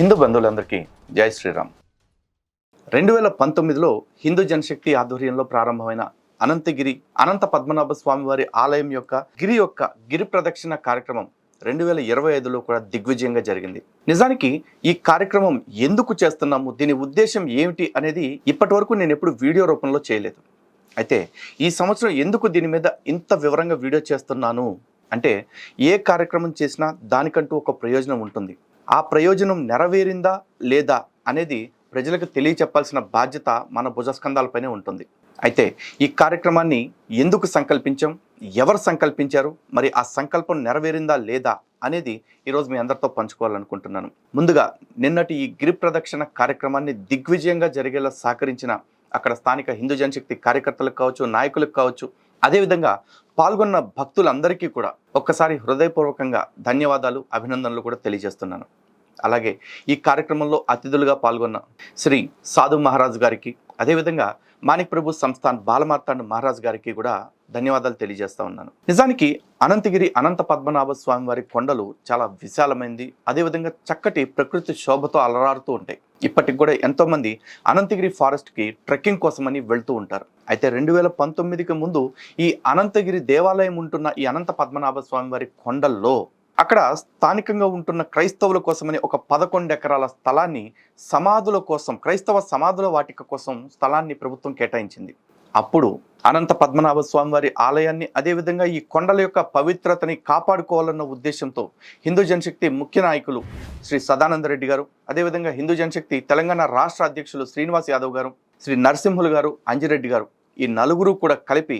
హిందూ బంధువులందరికీ జై శ్రీరామ్. రెండు వేల పంతొమ్మిదిలో హిందూ జనశక్తి ఆధ్వర్యంలో ప్రారంభమైన అనంతగిరి అనంత పద్మనాభ స్వామి వారి ఆలయం యొక్క గిరి యొక్క గిరి ప్రదక్షిణ కార్యక్రమం రెండు వేల ఇరవై ఐదులో కూడా దిగ్విజయంగా జరిగింది. నిజానికి ఈ కార్యక్రమం ఎందుకు చేస్తున్నాము? దీని ఉద్దేశం ఏమిటి అనేది ఇప్పటి వరకు నేను ఎప్పుడు వీడియో రూపంలో చేయలేదు. అయితే ఈ సంవత్సరం ఎందుకు దీని మీద ఇంత వివరంగా వీడియో చేస్తున్నాను? అంటే ఏ కార్యక్రమం చేసినా దానికంటూ ఒక ప్రయోజనం ఉంటుంది. ఆ ప్రయోజనం నెరవేరిందా లేదా అనేది ప్రజలకు తెలియచెప్పాల్సిన బాధ్యత మన భుజస్కంధాలపైనే ఉంటుంది. అయితే ఈ కార్యక్రమాన్ని ఎందుకు సంకల్పించాం? ఎవరు సంకల్పించారు? మరి ఆ సంకల్పం నెరవేరిందా లేదా అనేది ఈరోజు మీ అందరితో పంచుకోవాలనుకుంటున్నాను. ముందుగా నిన్నటి ఈ గిరి ప్రదక్షిణ కార్యక్రమాన్ని దిగ్విజయంగా జరిగేలా సహకరించిన అక్కడ స్థానిక హిందూ జనశక్తి కార్యకర్తలకు కావచ్చు నాయకులకు కావచ్చు అదేవిధంగా పాల్గొన్న భక్తులందరికీ కూడా ఒక్కసారి హృదయపూర్వకంగా ధన్యవాదాలు అభినందనలు కూడా తెలియజేస్తున్నాను. అలాగే ఈ కార్యక్రమంలో అతిథులుగా పాల్గొన్న శ్రీ సాధు మహారాజు గారికి అదేవిధంగా మాణిక్ ప్రభు సంస్థాన్ బాలమార్తాండ మహారాజ్ గారికి కూడా ధన్యవాదాలు తెలియజేస్తా ఉన్నాను. నిజానికి అనంతగిరి అనంత పద్మనాభ స్వామి వారి కొండలు చాలా విశాలమైంది అదేవిధంగా చక్కటి ప్రకృతి శోభతో అలరారుతూ ఉంటాయి. ఇప్పటికి కూడా ఎంతోమంది అనంతగిరి ఫారెస్ట్కి ట్రెక్కింగ్ కోసమని వెళ్తూ ఉంటారు. అయితే రెండు వేల పంతొమ్మిదికి ముందు ఈ అనంతగిరి దేవాలయం ఉంటున్న ఈ అనంత పద్మనాభ స్వామి వారి కొండల్లో అక్కడ స్థానికంగా ఉంటున్న క్రైస్తవుల కోసమని ఒక పదకొండు ఎకరాల స్థలాన్ని సమాధుల కోసం క్రైస్తవ సమాధుల వాటిక కోసం స్థలాన్ని ప్రభుత్వం కేటాయించింది. అప్పుడు అనంత పద్మనాభ స్వామి వారి ఆలయాన్ని అదేవిధంగా ఈ కొండల యొక్క పవిత్రతని కాపాడుకోవాలన్న ఉద్దేశంతో హిందూ జనశక్తి ముఖ్య నాయకులు శ్రీ సదానందరెడ్డి గారు అదేవిధంగా హిందూ జనశక్తి తెలంగాణ రాష్ట్ర అధ్యక్షులు శ్రీనివాస్ యాదవ్ గారు శ్రీ నరసింహులు గారు అంజిరెడ్డి గారు ఈ నలుగురు కూడా కలిపి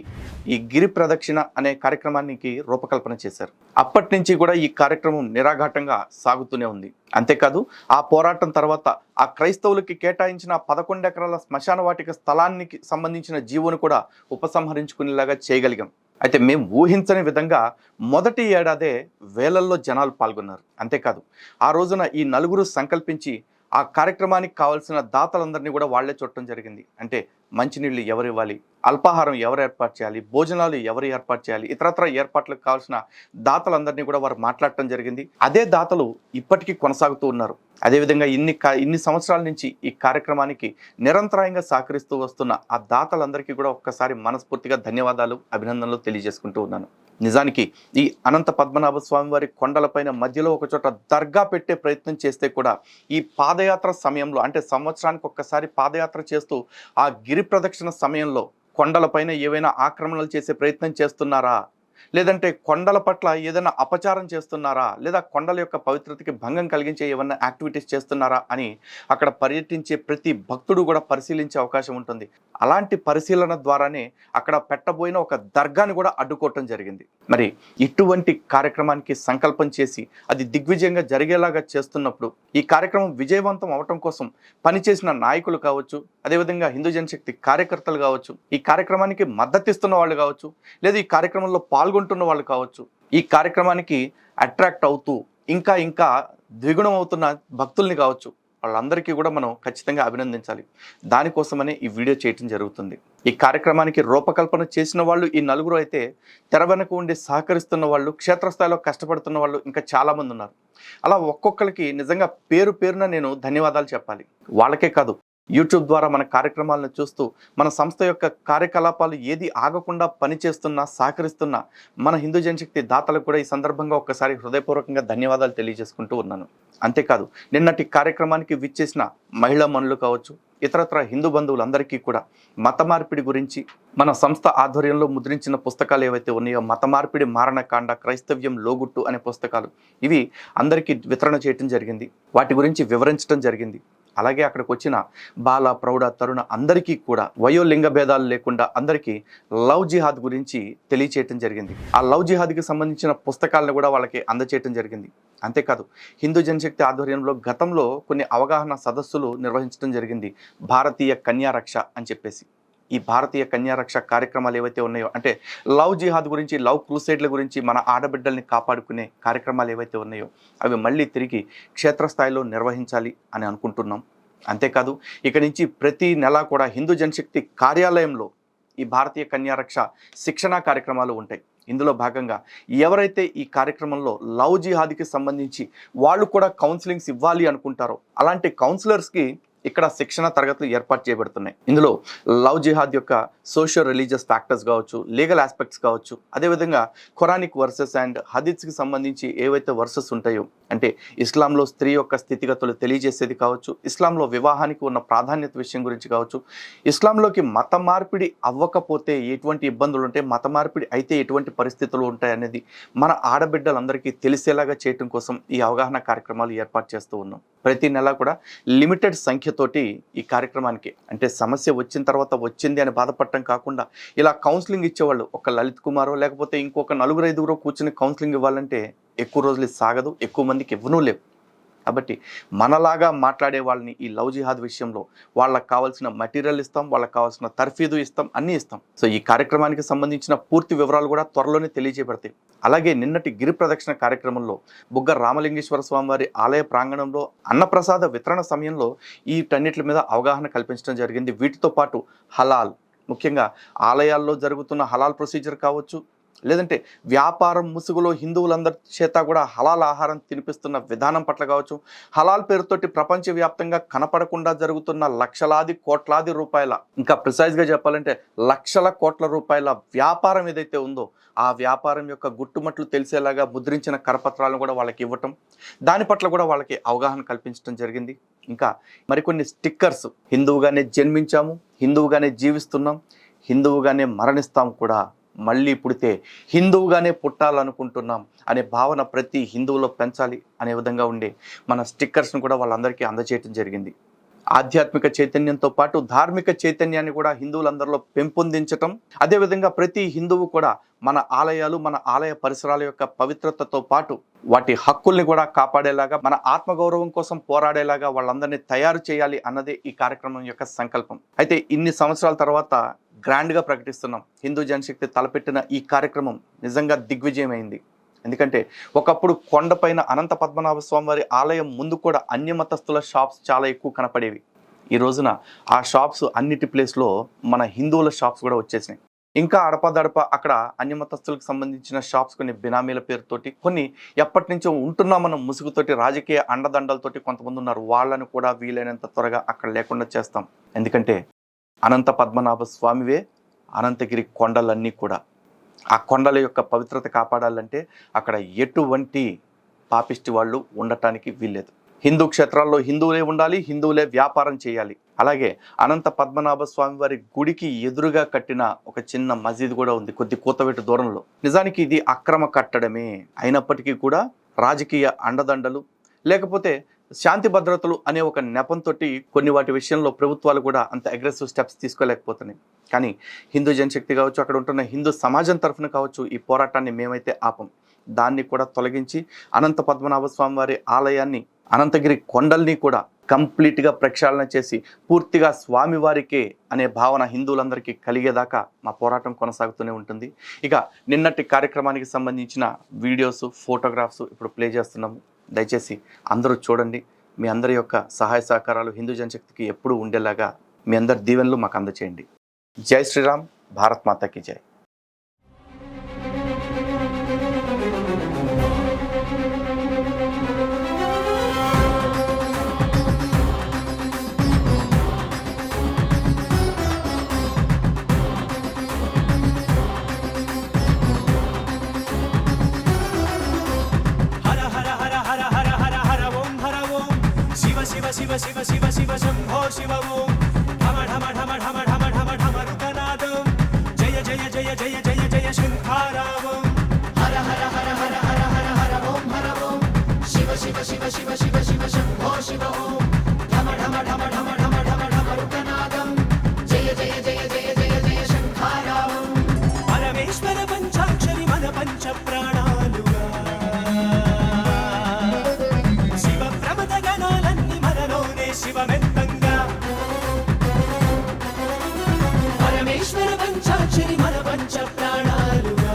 ఈ గిరి ప్రదక్షిణ అనే కార్యక్రమానికి రూపకల్పన చేశారు. అప్పటి నుంచి కూడా ఈ కార్యక్రమం నిరాఘాటంగా సాగుతూనే ఉంది. అంతేకాదు ఆ పోరాటం తర్వాత ఆ క్రైస్తవులకి కేటాయించిన పదకొండు ఎకరాల శ్మశాన వాటిక స్థలానికి సంబంధించిన జీవోను కూడా ఉపసంహరించుకునేలాగా చేయగలిగాం. అయితే మేము ఊహించని విధంగా మొదటి ఏడాదే వేలల్లో జనాలు పాల్గొన్నారు. అంతేకాదు ఆ రోజున ఈ నలుగురు సంకల్పించి ఆ కార్యక్రమానికి కావాల్సిన దాతలందరినీ కూడా వాళ్ళే చూడటం జరిగింది. అంటే మంచినీళ్ళు ఎవరు ఇవ్వాలి అల్పాహారం ఎవరు ఏర్పాటు చేయాలి? భోజనాలు ఎవరు ఏర్పాటు చేయాలి? ఇతరత్ర ఏర్పాట్లకు కావాల్సిన దాతలందరినీ కూడా వారు మాట్లాడటం జరిగింది. అదే దాతలు ఇప్పటికీ కొనసాగుతూ ఉన్నారు. అదేవిధంగా ఇన్ని కా ఇన్ని సంవత్సరాల నుంచి ఈ కార్యక్రమానికి నిరంతరాయంగా సహకరిస్తూ వస్తున్న ఆ దాతలందరికీ కూడా ఒక్కసారి మనస్ఫూర్తిగా ధన్యవాదాలు అభినందనలు తెలియజేసుకుంటూ ఉన్నాను. నిజానికి ఈ అనంత పద్మనాభ స్వామి వారి కొండలపైన మధ్యలో ఒక చోట దర్గా పెట్టే ప్రయత్నం చేస్తే కూడా ఈ పాదయాత్ర సమయంలో అంటే సంవత్సరానికి ఒక్కసారి పాదయాత్ర చేస్తూ ఆ గిరి ప్రదక్షిణ సమయంలో కొండలపైన ఏవైనా ఆక్రమణలు చేసే ప్రయత్నం చేస్తున్నారా? లేదంటే కొండల పట్ల ఏదైనా అపచారం చేస్తున్నారా? లేదా కొండల యొక్క పవిత్రతకి భంగం కలిగించే ఏమైనా యాక్టివిటీస్ చేస్తున్నారా? అని అక్కడ పర్యటించే ప్రతి భక్తుడు కూడా పరిశీలించే అవకాశం ఉంటుంది. అలాంటి పరిశీలన ద్వారానే అక్కడ పెట్టబోయిన ఒక దర్గాని కూడా అడ్డుకోవటం జరిగింది. మరి ఇటువంటి కార్యక్రమానికి సంకల్పం చేసి అది దిగ్విజయంగా జరిగేలాగా చేస్తున్నప్పుడు ఈ కార్యక్రమం విజయవంతం అవటం కోసం పనిచేసిన నాయకులు కావచ్చు అదేవిధంగా హిందూ జనశక్తి కార్యకర్తలు కావచ్చు ఈ కార్యక్రమానికి మద్దతిస్తున్న వాళ్ళు కావచ్చు లేదా ఈ కార్యక్రమంలో పాల్గొంటున్న వాళ్ళు కావచ్చు ఈ కార్యక్రమానికి అట్రాక్ట్ అవుతూ ఇంకా ఇంకా ద్విగుణం అవుతున్న భక్తుల్ని కావచ్చు వాళ్ళందరికీ కూడా మనం ఖచ్చితంగా అభినందించాలి. దానికోసమనే ఈ వీడియో చేయటం జరుగుతుంది. ఈ కార్యక్రమానికి రూపకల్పన చేసిన వాళ్ళు ఈ నలుగురు అయితే తెర వెనక ఉండి సహకరిస్తున్న వాళ్ళు క్షేత్రస్థాయిలో కష్టపడుతున్న వాళ్ళు ఇంకా చాలామంది ఉన్నారు. అలా ఒక్కొక్కరికి నిజంగా పేరు పేరున నేను ధన్యవాదాలు చెప్పాలి. వాళ్ళకే కాదు యూట్యూబ్ ద్వారా మన కార్యక్రమాలను చూస్తూ మన సంస్థ యొక్క కార్యకలాపాలు ఏది ఆగకుండా పనిచేస్తున్నా సహకరిస్తున్నా మన హిందూ జనశక్తి దాతలకు కూడా ఈ సందర్భంగా ఒక్కసారి హృదయపూర్వకంగా ధన్యవాదాలు తెలియజేసుకుంటూ ఉన్నాను. అంతేకాదు నిన్నటి కార్యక్రమానికి విచ్చేసిన మహిళా మనులు కావచ్చు ఇతరత్ర హిందూ బంధువులందరికీ కూడా మత మార్పిడి గురించి మన సంస్థ ఆధ్వర్యంలో ముద్రించిన పుస్తకాలు ఏవైతే ఉన్నాయో మత మార్పిడి మారణకాండ క్రైస్తవ్యం లోగుట్టు అనే పుస్తకాలు ఇవి అందరికీ వితరణ చేయటం జరిగింది. వాటి గురించి వివరించడం జరిగింది. అలాగే అక్కడికి వచ్చిన బాల ప్రౌఢ తరుణ అందరికీ కూడా వయో లింగ భేదాలు లేకుండా అందరికీ లవ్ జిహాద్ గురించి తెలియచేయటం జరిగింది. ఆ లవ్ జిహాద్కి సంబంధించిన పుస్తకాలను కూడా వాళ్ళకి అందచేయటం జరిగింది. అంతేకాదు హిందూ జనశక్తి ఆధ్వర్యంలో గతంలో కొన్ని అవగాహన సదస్సులు నిర్వహించడం జరిగింది. భారతీయ కన్యారక్ష అని చెప్పేసి. ఈ భారతీయ కన్యారక్ష కార్యక్రమాలు ఏవైతే ఉన్నాయో అంటే లవ్ జిహాద్ గురించి లవ్ క్రూసైడ్ల గురించి మన ఆడబిడ్డల్ని కాపాడుకునే కార్యక్రమాలు ఏవైతే ఉన్నాయో అవి మళ్ళీ తిరిగి క్షేత్రస్థాయిలో నిర్వహించాలి అని అనుకుంటున్నాం. అంతేకాదు ఇక నుంచి ప్రతి నెల కూడా హిందూ జనశక్తి కార్యాలయంలో ఈ భారతీయ కన్యారక్ష శిక్షణా కార్యక్రమాలు ఉంటాయి. ఇందులో భాగంగా ఎవరైతే ఈ కార్యక్రమంలో లవ్ జిహాద్కి సంబంధించి వాళ్ళు కూడా కౌన్సిలింగ్స్ ఇవ్వాలి అనుకుంటారో అలాంటి కౌన్సిలర్స్కి ఇక్కడ శిక్షణ తరగతులు ఏర్పాటు చేయబడుతున్నాయి. ఇందులో లవ్ జిహాద్ యొక్క సోషల్ రిలీజియస్ ఫ్యాక్టర్స్ కావచ్చు లీగల్ ఆస్పెక్ట్స్ కావచ్చు అదేవిధంగా ఖురానిక్ వర్సెస్ అండ్ హదీత్స్కి సంబంధించి ఏవైతే వర్సెస్ ఉంటాయో అంటే ఇస్లాంలో స్త్రీ యొక్క స్థితిగతులు తెలియజేసేది కావచ్చు ఇస్లాంలో వివాహానికి ఉన్న ప్రాధాన్యత విషయం గురించి కావచ్చు ఇస్లాంలోకి మత మార్పిడి అవ్వకపోతే ఎటువంటి ఇబ్బందులు ఉంటాయి మత మార్పిడి అయితే ఎటువంటి పరిస్థితులు ఉంటాయి అనేది మన ఆడబిడ్డలందరికీ తెలిసేలాగా చేయటం కోసం ఈ అవగాహన కార్యక్రమాలు ఏర్పాటు చేస్తూ ఉన్నాం. ప్రతి నెల కూడా లిమిటెడ్ సంఖ్యతోటి ఈ కార్యక్రమానికి అంటే సమస్య వచ్చిన తర్వాత వచ్చింది అని బాధపడటం కాకుండా ఇలా కౌన్సిలింగ్ ఇచ్చేవాళ్ళు ఒక లలిత్ కుమారో లేకపోతే ఇంకొక నలుగురు ఐదుగురో కూర్చుని కౌన్సిలింగ్ ఇవ్వాలంటే ఎక్కువ రోజులు సాగదు ఎక్కువ మందికి ఇవ్వనూ లేవు. కాబట్టి మనలాగా మాట్లాడే వాళ్ళని ఈ లవ్ జిహాద్ విషయంలో వాళ్ళకి కావాల్సిన మెటీరియల్ ఇస్తాం వాళ్ళకి కావాల్సిన తర్ఫీదు ఇస్తాం అన్నీ ఇస్తాం. సో ఈ కార్యక్రమానికి సంబంధించిన పూర్తి వివరాలు కూడా త్వరలోనే తెలియజేయబడతాయి. అలాగే నిన్నటి గిరి ప్రదక్షిణ కార్యక్రమంలో బుగ్గ రామలింగేశ్వర స్వామి వారి ఆలయ ప్రాంగణంలో అన్నప్రసాద వితరణ సమయంలో వీటన్నిటి మీద అవగాహన కల్పించడం జరిగింది. వీటితో పాటు హలాల్ ముఖ్యంగా ఆలయాల్లో జరుగుతున్న హలాల్ ప్రొసీజర్ కావచ్చు లేదంటే వ్యాపారం ముసుగులో హిందువులందరి చేత కూడా హలాల్ ఆహారం తినిపిస్తున్న విధానం పట్ల కావచ్చు హలాల్ పేరుతోటి ప్రపంచవ్యాప్తంగా కనపడకుండా జరుగుతున్న లక్షలాది కోట్లాది రూపాయల ఇంకా ప్రిసైజ్గా చెప్పాలంటే లక్షల కోట్ల రూపాయల వ్యాపారం ఏదైతే ఉందో ఆ వ్యాపారం యొక్క గుట్టుమట్లు తెలిసేలాగా ముద్రించిన కరపత్రాలను కూడా వాళ్ళకి ఇవ్వటం దాని పట్ల కూడా వాళ్ళకి అవగాహన కల్పించడం జరిగింది. ఇంకా మరికొన్ని స్టిక్కర్స్ హిందువుగానే జన్మించాము హిందువుగానే జీవిస్తున్నాం హిందువుగానే మరణిస్తాం కూడా మళ్ళీ పుడితే హిందువుగానే పుట్టాలనుకుంటున్నాం అనే భావన ప్రతి హిందువులో పెంచాలి అనే విధంగా ఉండే మన స్టిక్కర్స్ను కూడా వాళ్ళందరికీ అందజేయటం జరిగింది. ఆధ్యాత్మిక చైతన్యంతో పాటు ధార్మిక చైతన్యాన్ని కూడా హిందువులందరిలో పెంపొందించటం అదేవిధంగా ప్రతి హిందువు కూడా మన ఆలయాలు మన ఆలయ పరిసరాల యొక్క పవిత్రతతో పాటు వాటి హక్కుల్ని కూడా కాపాడేలాగా మన ఆత్మగౌరవం కోసం పోరాడేలాగా వాళ్ళందరినీ తయారు చేయాలి అన్నదే ఈ కార్యక్రమం యొక్క సంకల్పం. అయితే ఇన్ని సంవత్సరాల తర్వాత గ్రాండ్గా ప్రకటిస్తున్నాం. హిందూ జనశక్తి తలపెట్టిన ఈ కార్యక్రమం నిజంగా దిగ్విజయమైంది. ఎందుకంటే ఒకప్పుడు కొండపైన అనంత పద్మనాభ స్వామి వారి ఆలయం ముందు కూడా అన్యమతస్థుల షాప్స్ చాలా ఎక్కువ కనపడేవి. ఈ రోజున ఆ షాప్స్ అన్నిటి ప్లేస్లో మన హిందువుల షాప్స్ కూడా వచ్చేసినాయి. ఇంకా అడపదడప అక్కడ అన్యమతస్తులకు సంబంధించిన షాప్స్ కొన్ని బినామీల పేరుతోటి కొన్ని ఎప్పటి నుంచో ఉంటున్నామన్న ముసుగుతోటి రాజకీయ అండదండలతోటి కొంతమంది ఉన్నారు. వాళ్ళని కూడా వీలైనంత త్వరగా అక్కడ లేకుండా చేస్తాం. ఎందుకంటే అనంత పద్మనాభ స్వామివే అనంతగిరి కొండలన్నీ కూడా. ఆ కొండల యొక్క పవిత్రత కాపాడాలంటే అక్కడ ఎటువంటి పాపిష్టి వాళ్ళు ఉండటానికి వీల్లేదు. హిందూ క్షేత్రాల్లో హిందువులే ఉండాలి హిందువులే వ్యాపారం చేయాలి. అలాగే అనంత పద్మనాభ స్వామి వారి గుడికి ఎదురుగా కట్టిన ఒక చిన్న మసీద్ కూడా ఉంది కొద్ది కూతవేటు దూరంలో. నిజానికి ఇది అక్రమ కట్టడమే. అయినప్పటికీ కూడా రాజకీయ అండదండలు లేకపోతే శాంతి భద్రతలు అనే ఒక నెపంతో కొన్ని వాటి విషయంలో ప్రభుత్వాలు కూడా అంత అగ్రెసివ్ స్టెప్స్ తీసుకోలేకపోతున్నాయి. కానీ హిందూ జనశక్తి కావచ్చు అక్కడ ఉంటున్న హిందూ సమాజం తరఫున కావచ్చు ఈ పోరాటాన్ని మేమైతే ఆపం. దాన్ని కూడా తొలగించి అనంత పద్మనాభ స్వామి వారి ఆలయాన్ని అనంతగిరి కొండల్ని కూడా కంప్లీట్గా ప్రక్షాళన చేసి పూర్తిగా స్వామివారికే అనే భావన హిందువులందరికీ కలిగేదాకా మా పోరాటం కొనసాగుతూనే ఉంటుంది. ఇక నిన్నటి కార్యక్రమానికి సంబంధించిన వీడియోస్ ఫోటోగ్రాఫ్స్ ఇప్పుడు ప్లే చేస్తున్నాము. దయచేసి అందరూ చూడండి. మీ అందరి యొక్క సహాయ సహకారాలు హిందూ జనశక్తికి ఎప్పుడూ ఉండేలాగా మీ అందరి దీవెనలు మాకు అందచేయండి. జై శ్రీరామ్ భారత్ మాతాకి జై. పంచాక్షరి పంచ ప్రాణాలుగా శివ ప్రమద గణాలన్నీ మనలోనే శివమెంతంగా. పరమేశ్వర పంచాక్షరి మన పంచ ప్రాణాలుగా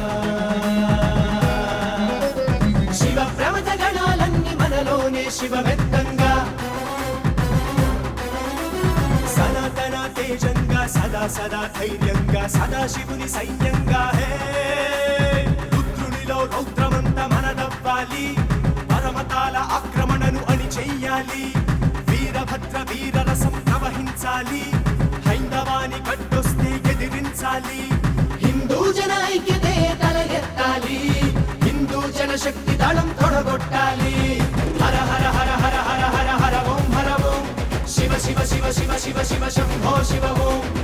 శివ ప్రమద గణాలన్నీ మనలోనే శివమెంతంగా. సనాతన తేజంగా సదా సదా ధైర్యంగా సదా శివుని సైన్యంగా హే! ఆపాలి పరమతాల ఆక్రమణను అని చెయ్యాలి. వీరభద్ర వీరరసం ప్రవహించాలి. హైందవాని కట్టొస్తే ఎదిరించాలి. హిందూ జన ఐక్యతే తల ఎత్తాలి హిందూ జన శక్తి దళం తొడగొట్టాలి. హర హర హర హర హర హర హర ఓం హర ఓం. శివ శివ శివ శివ శివ శివ శంభో శివ ఓం.